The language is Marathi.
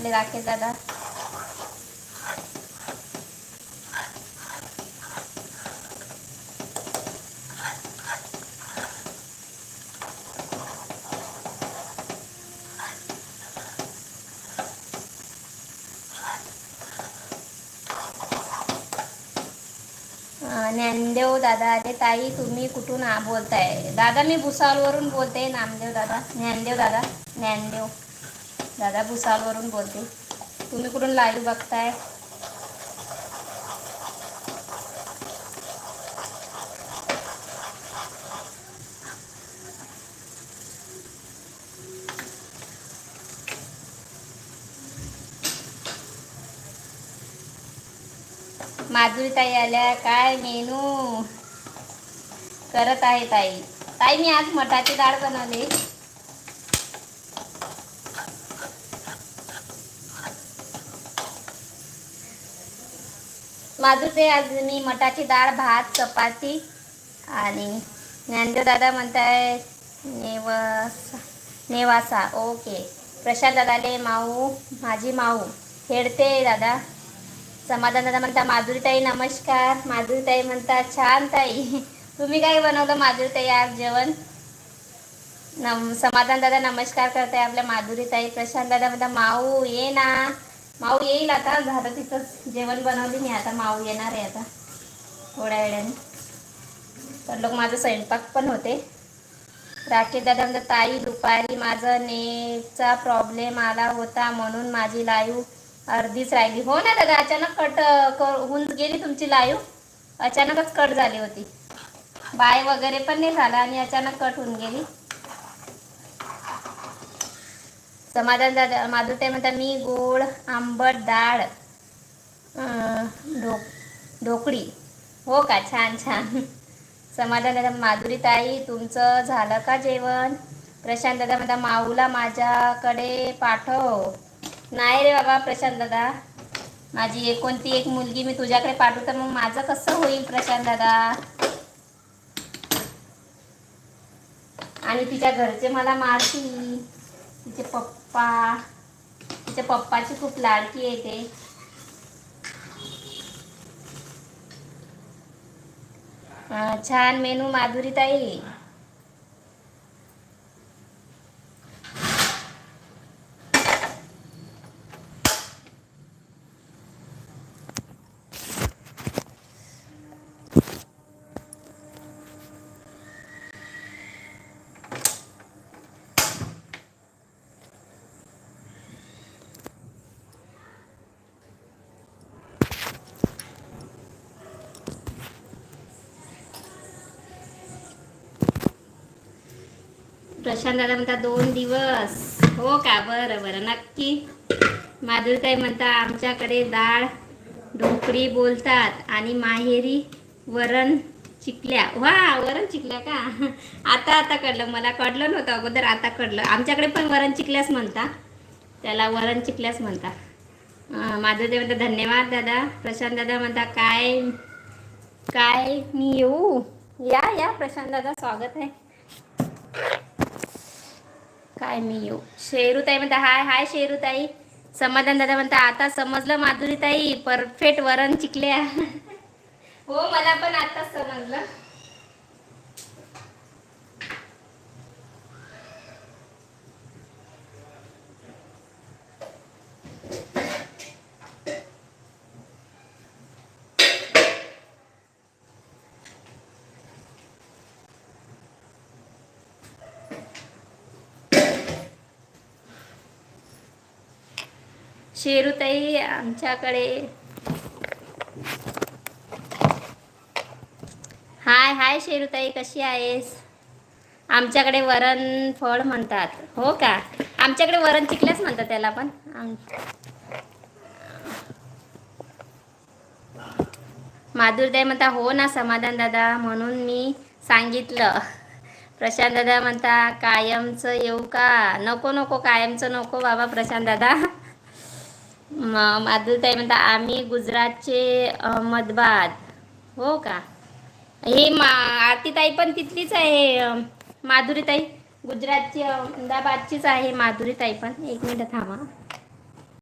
आपले राकेश दादा. ज्ञानदेव दादा अरे ताई तुम्ही कुठून बोलताय? दादा मी भुसावळवरून बोलते नामदेव दादा. ज्ञानदेव दादा ज्ञानदेव. दादा भुसावळवरून बोलते. तुम्ही कुठून लाईव्ह बघताय? माधुरी ताई आल्या. काय मेनू? करत आहे ताई. ताई मी आज मटाची डाळ बनवली. माधुरी आज मी मटाची डाळ भात चपाती आणि ज्ञानदेव दादा म्हणताय नेवासा नेवासा. ओके. प्रशांत दादाले माऊ माझी माऊ. खेळते दादा. समाधान दादा म्हणता माधुरीताई नमस्कार. माधुरीताई म्हणता छान ताई तुम्ही काय बनवलं माधुरीताई आज जेवण? नम समाधान दादा नमस्कार करताय आपल्या माधुरीताई. प्रशांत दादा म्हणता माऊ ये ना. माऊ येईल आता झालं तिथंच जेवण बनवली मी आता माऊ येणार आहे आता थोड्या वेळाने. तर लोक माझं स्वयंपाक पण होते. राकेश दादा म्हणजे ताई दुपारी माझं नेटचा प्रॉब्लेम आला होता म्हणून माझी लाईव्ह अर्धीच राहिली. हो ना दादा अचानक कट होऊन गेली तुमची लाईव्ह अचानकच कट झाली होती. बाय वगैरे पण नाही झाला आणि अचानक कट होऊन गेली. समाधान दादा माधुरते म्हणता मी गोड आंबट डाळ ढोक ढोकळी. हो का? छान छान. समाधान दादा माधुरी ताई तुमचं झालं का जेवण? प्रशांत दादा म्हणता माऊला माझ्याकडे पाठव. नाही रे बाबा प्रशांत दादा. माझी एकोणती एक मुलगी मी तुझ्याकडे पाठवू तर मग माझं कसं होईल प्रशांत दादा? आणि तिच्या घरचे मला मारतील. तिचे पप्पा पप्पा. तिच्या पप्पाची खूप लाडकी आहे ते. छान मेनू माधुरी प्रशांत दादा म्हणता दोन दिवस. हो का? बरं बरं. नक्की. माधुरीताई म्हणता आमच्याकडे डाळ ढोकळी बोलतात आणि माहेरी वरण चिकल्या. वा वरण चिकल्या का? आता आता कळलं. मला कळलं नव्हतं अगोदर आता कळलं. आमच्याकडे पण वरण चिकल्याच म्हणता. त्याला वरण चिकल्याच म्हणता. माधुरीताई म्हणता धन्यवाद दादा. प्रशांत दादा म्हणता काय काय मी येऊ? या या प्रशांत दादा स्वागत आहे. काय मी येऊ. शेरूताई म्हणता हाय हाय शेरूताई. समाधान दादा म्हणता आता समजलं माधुरीताई परफेक्ट वरण चिकल्या. हो मला पण आता समजलं. शेरूताई आमच्याकडे. हाय हाय शेरूताई कशी आहेस? आमच्याकडे वरण फळ म्हणतात. हो का? आमच्याकडे वरण चिकल्याच म्हणतात त्याला पण. माधुरदाई म्हणता हो ना समाधान दादा. म्हणून मी सांगितलं. प्रशांत दादा म्हणता कायमचं येऊ का? नको नको कायमचं नको बाबा प्रशांत दादा. म- माधुरताई म्हणता आम्ही गुजरातचे अहमदाबाद हो का? हे मा आरतीताई पण तिथलीच आहे माधुरीताई गुजरातची अहमदाबादचीच आहे माधुरीताई पण. एक मिनिट थांबा.